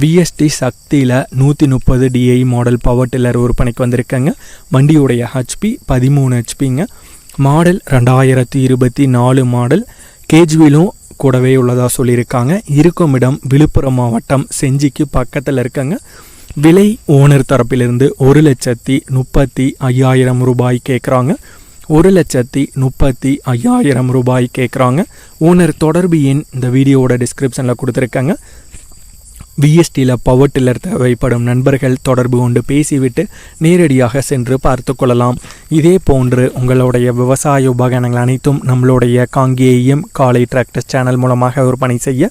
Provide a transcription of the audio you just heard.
VST சக்தியில் நூற்றி முப்பது டிஐ மாடல் பவர் டில்லர் விற்பனைக்கு வந்திருக்காங்க. வண்டியுடைய ஹெச்பி பதிமூணு ஹெச்பிங்க மாடல் ரெண்டாயிரத்தி இருபத்தி நாலு மாடல் கேஜ்விலும் கூடவே உள்ளதாக சொல்லியிருக்காங்க. இருக்கும் இடம் விழுப்புரம் மாவட்டம் செஞ்சிக்கு பக்கத்தில் இருக்காங்க. விலை ஓனர் தரப்பிலிருந்து ஒரு லட்சத்தி முப்பத்தி ஐயாயிரம் ரூபாய் கேட்குறாங்க ஒரு லட்சத்தி முப்பத்தி ஐயாயிரம் ரூபாய் கேட்குறாங்க ஓனர் தொடர்பு எண் இந்த வீடியோவோட டிஸ்கிரிப்ஷனில் கொடுத்துருக்காங்க. விஎஸ்டியில் பவர் டில்லர் தேவைப்படும் நண்பர்கள் தொடர்பு கொண்டு பேசிவிட்டு நேரடியாக சென்று பார்த்து கொள்ளலாம். இதே போன்று உங்களுடைய விவசாய உபகரணங்கள் அனைத்தும் நம்மளுடைய காங்கேயம் காலை டிராக்டர் சேனல் மூலமாக விற்பனை செய்ய